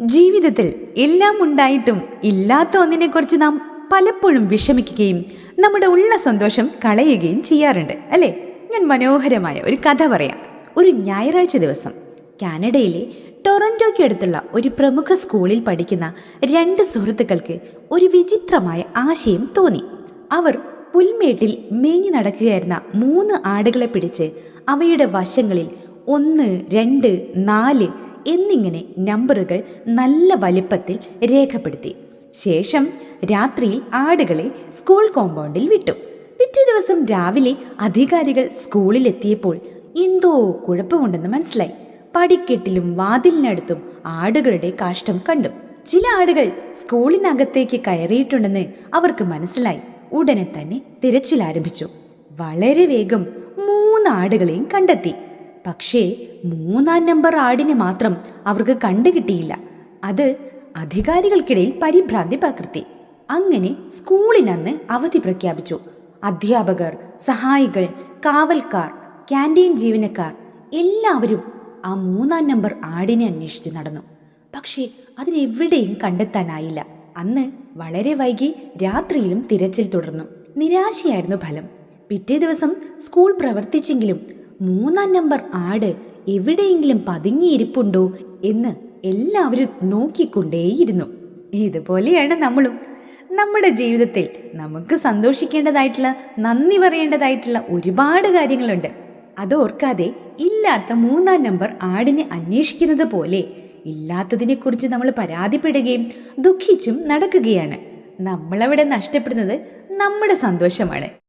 ജീവിതത്തിൽ എല്ലാം ഉണ്ടായിട്ടും ഇല്ലാത്ത ഒന്നിനെക്കുറിച്ച് നാം പലപ്പോഴും വിഷമിക്കുകയും നമ്മുടെ ഉള്ള സന്തോഷം കളയുകയും ചെയ്യാറുണ്ട് അല്ലേ? ഞാൻ മനോഹരമായ ഒരു കഥ പറയാം. ഒരു ഞായറാഴ്ച ദിവസം കാനഡയിലെ ടൊറന്റോയ്ക്ക് അടുത്തുള്ള ഒരു പ്രമുഖ സ്കൂളിൽ പഠിക്കുന്ന രണ്ട് സുഹൃത്തുക്കൾക്ക് ഒരു വിചിത്രമായ ആശയം തോന്നി. അവർ പുൽമേട്ടിൽ മേഞ്ഞു നടക്കുകയായിരുന്ന മൂന്ന് ആടുകളെ പിടിച്ച് അവയുടെ വശങ്ങളിൽ ഒന്ന് രണ്ട് നാല് എന്നിങ്ങനെ നമ്പറുകൾ നല്ല വലിപ്പത്തിൽ രേഖപ്പെടുത്തി. ശേഷം രാത്രിയിൽ ആടുകളെ സ്കൂൾ കോമ്പൗണ്ടിൽ വിട്ടു. പിറ്റേ ദിവസം രാവിലെ അധികാരികൾ സ്കൂളിലെത്തിയപ്പോൾ എന്തോ കുഴപ്പമുണ്ടെന്ന് മനസ്സിലായി. പടിക്കെട്ടിലും വാതിലിനടുത്തും ആടുകളുടെ കാഷ്ടം കണ്ടു. ചില ആടുകൾ സ്കൂളിനകത്തേക്ക് കയറിയിട്ടുണ്ടെന്ന് അവർക്ക് മനസ്സിലായി. ഉടനെ തന്നെ തിരച്ചിൽ ആരംഭിച്ചു. വളരെ വേഗം മൂന്ന് ആടുകളെയും കണ്ടെത്തി. പക്ഷേ മൂന്നാം നമ്പർ ആടിനെ മാത്രം അവർക്ക് കണ്ടുകിട്ടിയില്ല അത് അധികാരികൾക്കിടയിൽ പരിഭ്രാന്തി പകർത്തി. അങ്ങനെ സ്കൂളിനന്ന് അവധി പ്രഖ്യാപിച്ചു. അധ്യാപകർ സഹായികൾ കാവൽക്കാർ ക്യാന്റീൻ ജീവനക്കാർ എല്ലാവരും ആ മൂന്നാം നമ്പർ ആടിനെ അന്വേഷിച്ച് നടന്നു. പക്ഷേ അതിനെവിടെയും കണ്ടെത്താനായില്ല. അന്ന് വളരെ വൈകി രാത്രിയിലും തിരച്ചിൽ തുടർന്നു. നിരാശയായിരുന്നു ഫലം. പിറ്റേ ദിവസം സ്കൂൾ പ്രവർത്തിച്ചെങ്കിലും മൂന്നാം നമ്പർ ആട് എവിടെയെങ്കിലും പതുങ്ങിയിരിപ്പുണ്ടോ എന്ന് എല്ലാവരും നോക്കിക്കൊണ്ടേയിരുന്നു. ഇതുപോലെയാണ് നമ്മളും. നമ്മുടെ ജീവിതത്തിൽ നമുക്ക് സന്തോഷിക്കേണ്ടതായിട്ടുള്ള നന്ദി പറയേണ്ടതായിട്ടുള്ള ഒരുപാട് കാര്യങ്ങളുണ്ട്. അതോർക്കാതെ ഇല്ലാത്ത മൂന്നാം നമ്പർ ആടിനെ അന്വേഷിക്കുന്നത് പോലെ ഇല്ലാത്തതിനെക്കുറിച്ച് നമ്മൾ പരാതിപ്പെടുകയും ദുഃഖിച്ചും നടക്കുകയാണ്. നമ്മളവിടെ നഷ്ടപ്പെടുന്നത് നമ്മുടെ സന്തോഷമാണ്.